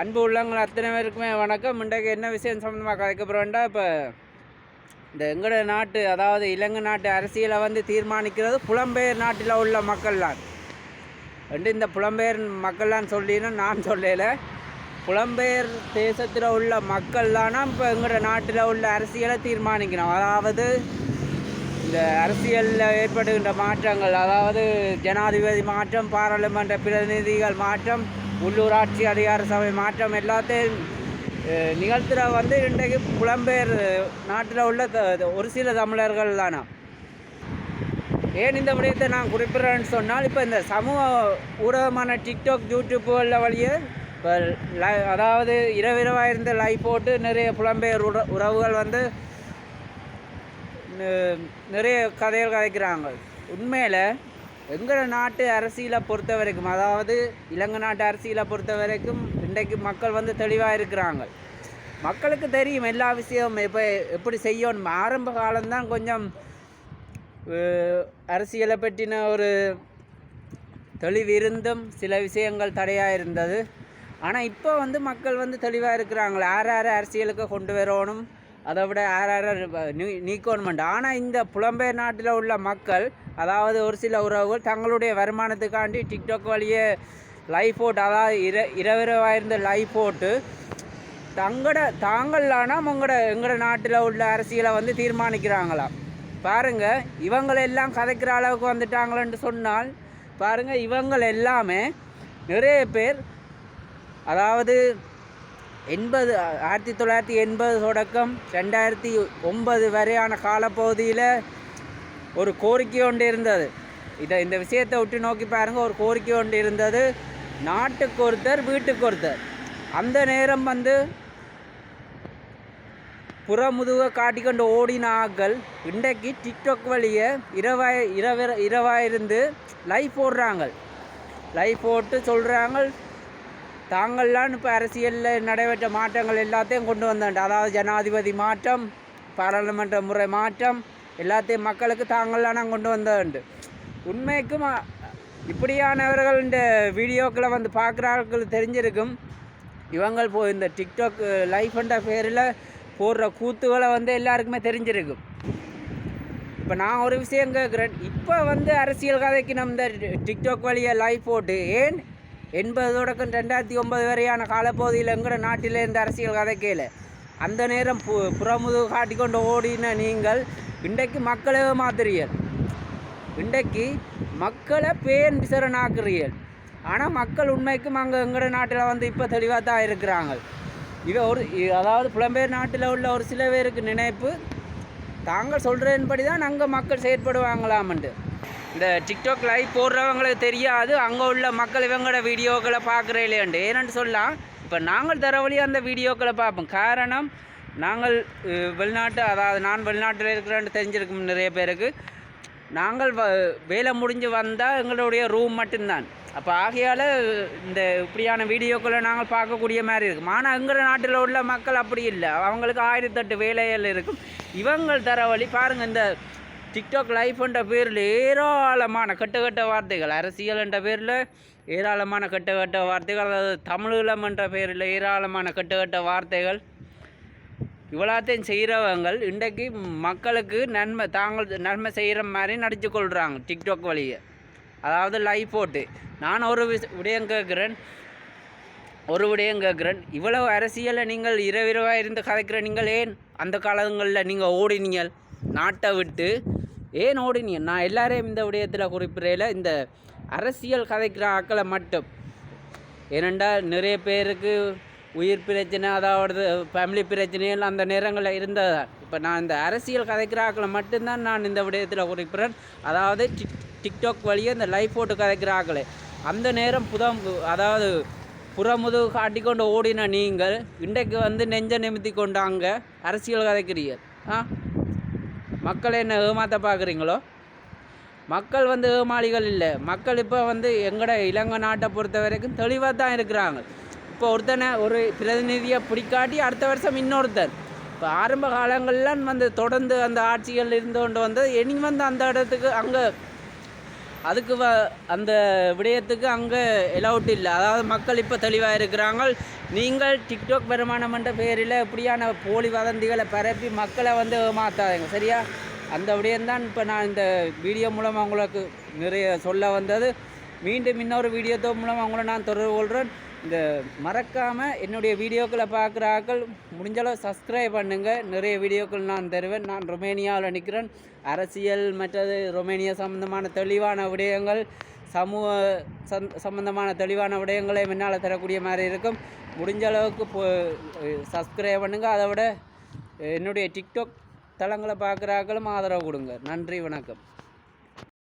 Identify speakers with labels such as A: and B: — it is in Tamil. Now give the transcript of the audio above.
A: அன்பு உள்ளவங்கள் அத்தனை பேருக்குமே வணக்கம். இன்றைக்கு என்ன விஷயம் சம்மந்தமாக கதைக்க இப்போ இந்த எங்களோட நாட்டு அதாவது இலங்கை நாட்டு அரசியலை வந்து தீர்மானிக்கிறது புலம்பெயர் நாட்டில் உள்ள மக்கள்லாம் ரெண்டு இந்த புலம்பெயர் மக்கள்லாம் சொல்லினா நான் சொல்லல. புலம்பெயர் தேசத்தில் உள்ள மக்கள்லானா இப்போ எங்களோட நாட்டில் உள்ள அரசியலை தீர்மானிக்கணும். அதாவது இந்த அரசியலில் ஏற்படுகின்ற மாற்றங்கள் அதாவது ஜனாதிபதி மாற்றம் பாராளுமன்ற பிரதிநிதிகள் மாற்றம் உள்ளூராட்சி அதிகார சபை மாற்றம் எல்லாத்தையும் நிகழ்த்துற வந்து இன்றைக்கு புலம்பெயர் நாட்டில் உள்ள த- ஒரு சில தமிழர்கள் தானா. ஏன் இந்த விடயத்தை நான் குறிப்பிட்றேன்னு சொன்னால் இப்போ இந்த சமூக ஊடகமான டிக்டாக் யூடியூப்புகளில் வழியே இப்போ லை அதாவது இரவிரவாக இருந்த லைவ் போட்டு நிறைய புலம்பெயர் உற உறவுகள் வந்து நிறைய கதைகள் கதைக்கிறாங்க. உண்மையில் எங்கள் நாட்டு அரசியலை பொறுத்த வரைக்கும் அதாவது இலங்கை நாட்டு அரசியலை பொறுத்த வரைக்கும் இன்றைக்கு மக்கள் வந்து தெளிவாக இருக்கிறாங்க. மக்களுக்கு தெரியும் எல்லா விஷயமும் இப்போ எப்படி செய்யணும். ஆரம்ப காலம்தான் கொஞ்சம் அரசியலை பற்றின ஒரு தெளிவு இருந்தும் சில விஷயங்கள் தடையாக இருந்தது. ஆனால் இப்போ வந்து மக்கள் வந்து தெளிவாக இருக்கிறாங்களே யார் யார் அரசியலுக்கு கொண்டு வரணும்? அதை விட யார் யார் ஆனால் இந்த புலம்பெயர் நாட்டில் உள்ள மக்கள் அதாவது ஒரு சில உறவுகள் தங்களுடைய வருமானத்துக்காண்டி டிக்டாக் வழியே லைஃப் போட்டு அதாவது இர இரவிரவாயிருந்த லைஃப் போட்டு தங்கட தாங்களானா உங்களோட எங்களோட நாட்டில் உள்ள அரசியலை வந்து தீர்மானிக்கிறாங்களாம். பாருங்கள் இவங்களெல்லாம் கதைக்கிற அளவுக்கு வந்துட்டாங்களேன்னு சொன்னால் பாருங்க இவங்கள் எல்லாமே நிறைய பேர் அதாவது எண்பது ஆயிரத்தி தொள்ளாயிரத்தி எண்பது தொடக்கம் ரெண்டாயிரத்தி ஒன்பது வரையான காலப்பகுதியில் ஒரு கோரிக்கை ஒன்று இருந்தது. இதை இந்த விஷயத்தை விட்டு நோக்கி பாருங்கள் ஒரு கோரிக்கை ஒன்று இருந்தது. நாட்டுக்கு ஒருத்தர் வீட்டுக்கு ஒருத்தர். அந்த நேரம் வந்து புறமுதுக காட்டிக்கொண்டு ஓடின ஆக்கள் இன்றைக்கு டிக்டாக் வழியே இரவாய் இரவு இரவாயிருந்து லைஃப் போடுறாங்க. லைஃப் போட்டு சொல்கிறாங்க தாங்கள்லாம் இப்போ அரசியலில் நடைபெற்ற மாற்றங்கள் எல்லாத்தையும் கொண்டு வந்தாங்க அதாவது ஜனாதிபதி மாற்றம் பாராளுமன்ற முறை மாற்றம் எல்லாத்தையும் மக்களுக்கு தாங்கள்லாம் நான் கொண்டு வந்தேன் உண்மைக்கும் இப்படியானவர்கள் இந்த வீடியோக்களை வந்து பார்க்குறார்கள் தெரிஞ்சிருக்கும். இவங்கள் போ இந்த டிக்டாக் லைஃப்ன்ற பேரில் போடுற கூத்துகளை வந்து எல்லாருக்குமே தெரிஞ்சிருக்கும். இப்போ நான் ஒரு விஷயம் கேட்குறேன். இப்போ வந்து அரசியல் கதைக்கு நம்ம இந்த டிக்டாக் வழியை லைஃப் போட்டு ஏன் எண்பது தொடக்கம் ரெண்டாயிரத்தி ஒன்பது வரையான காலப்பகுதியில் எங்கட நாட்டில் இருந்த அரசியல் கதைக்கையில் அந்த நேரம் பு புறமுது காட்டிக்கொண்டு ஓடின நீங்கள் இன்றைக்கு மக்களை மாத்துறீர்கள் இன்றைக்கு மக்களை பேன் விசரனாக்குறீர்கள் ஆனால் மக்கள் உண்மைக்கும் அங்கே எங்கட நாட்டில் வந்து இப்போ தெளிவாக தான் இருக்கிறாங்க. இவ ஒரு அதாவது புலம்பெயர் நாட்டில் உள்ள ஒரு சில பேருக்கு நினைப்பு தாங்கள் சொல்கிறதின்படி தான் அங்கே மக்கள் செயற்படுவாங்களாமண்டு. இந்த டிக்டாக் லைவ் போடுறவங்களுக்கு தெரியாது. அங்கே உள்ள மக்கள் இவங்களோட வீடியோக்களை பார்க்குறேலேண்டு. ஏன்னு சொல்லலாம் இப்போ நாங்கள் தர வழியாக அந்த வீடியோக்களை பார்ப்போம். காரணம் நாங்கள் வெளிநாட்டு அதாவது நான் வெளிநாட்டில் இருக்கிறேன்னு தெரிஞ்சிருக்கும் நிறைய பேருக்கு. நாங்கள் வ வேலை முடிஞ்சு வந்தால் எங்களுடைய ரூம் மட்டும்தான். அப்போ ஆகையால் இந்த இப்படியான வீடியோக்களை நாங்கள் பார்க்கக்கூடிய மாதிரி இருக்கும் ஆனால் எங்கள் நாட்டில் உள்ள மக்கள் அப்படி இல்லை. அவங்களுக்கு ஆயிரத்தெட்டு வேலைகள் இருக்கும். இவங்கள் தர வழி பாருங்கள் இந்த டிக்டாக் லைஃப்ன்ற பேரில் ஏராளமான கெட்ட கெட்ட வார்த்தைகள் அரசியல் என்ற பேரில் ஏராளமான கெட்ட கெட்ட வார்த்தைகள் அதாவது தமிழீழம் என்ற பேரில் ஏராளமான கெட்ட கெட்ட வார்த்தைகள். இவ்வளோத்தையும் செய்கிறவங்க இன்றைக்கு மக்களுக்கு நன்மை தாங்கள் நன்மை செய்கிற மாதிரி நடிச்சு கொள்கிறாங்க டிக்டாக் வழியை. அதாவது லைஃப் போட்டு நான் ஒரு விஷ விடயம் கேட்குறேன். ஒரு விடயம் கேட்குறேன். இவ்வளவு அரசியலை நீங்கள் இரவிரவாக இருந்து கதைக்கிற நீங்கள் ஏன்? அந்த காலங்களில் நீங்கள் ஓடினீங்கள். நாட்டை விட்டு ஏன் ஓடினீங்க நான் எல்லாரையும் இந்த விடயத்தில் குறிப்பிடையில் இந்த அரசியல் கதைக்கிற ஆக்களை மட்டும். ஏனென்றால் நிறைய பேருக்கு உயிர் பிரச்சனை அதாவது ஃபேமிலி பிரச்சனைகள் அந்த நேரங்களில் இருந்தது இப்போ நான் இந்த அரசியல் கதைக்கிற ஆக்களை மட்டும்தான் நான் இந்த விடயத்தில் குறிப்பிட்றேன். அதாவது டிக் டிக்டாக் வழியே இந்த லைஃப் போட்டு கதைக்கிற ஆக்களை. அந்த நேரம் புதம் அதாவது புறமுது காட்டிக்கொண்டு ஓடின நீங்கள் இன்றைக்கு வந்து நெஞ்ச நிமித்தி கொண்டாங்க அரசியல் கதைக்கிறீர்கள். ஆ? மக்களை என்ன ஏமாற்ற பார்க்குறீங்களோ? மக்கள் வந்து ஏமாளிகள் இல்லை. மக்கள் இப்போ வந்து எங்கட இலங்கை நாட்டை பொறுத்த வரைக்கும் தெளிவாக தான் இருக்கிறாங்க. இப்போ ஒருத்தனை ஒரு பிரதிநிதியை பிடிக்காட்டி அடுத்த வருஷம் இன்னொருத்தன். இப்போ ஆரம்ப காலங்கள்லாம் வந்து தொடர்ந்து அந்த ஆட்சிகள் இருந்து கொண்டு வந்து இனி வந்து அந்த இடத்துக்கு அங்கே அதுக்கு வ அந்த விடயத்துக்கு அங்கே எலவுட் இல்லை. அதாவது மக்கள் இப்போ தெளிவாக இருக்கிறாங்க. நீங்கள் டிக்டாக் வருமானம் என்ற பேரில் இப்படியான போலி வதந்திகளை பரப்பி மக்களை வந்து ஏமாத்தாதீங்க. சரியா? அந்த விடயம்தான் இப்போ நான் இந்த வீடியோ மூலமாக உங்களுக்கு நிறைய சொல்ல வந்தது. மீண்டும் இன்னொரு வீடியோ மூலம் அவங்கள நான் தொடர்பு கொள்கிறேன். இந்த மறக்காமல் என்னுடைய வீடியோக்களை பார்க்குற ஆக்கள் முடிஞ்சளவு சப்ஸ்கிரைப் பண்ணுங்கள் நிறைய வீடியோக்கள் நான் தருவேன். நான் ரொமேனியாவில் நிற்கிறேன். அரசியல் மற்றது ரொமேனியா சம்பந்தமான தெளிவான விடயங்கள் சமூக சந் சம்பந்தமான தெளிவான விடயங்களை முன்னால் தரக்கூடிய மாதிரி இருக்கும். முடிஞ்ச அளவுக்கு இப்போ சப்ஸ்கிரைப் பண்ணுங்கள் அதை விட என்னுடைய டிக்டாக் தளங்களை பார்க்குறாக்களும் ஆதரவு கொடுங்க. நன்றி வணக்கம்.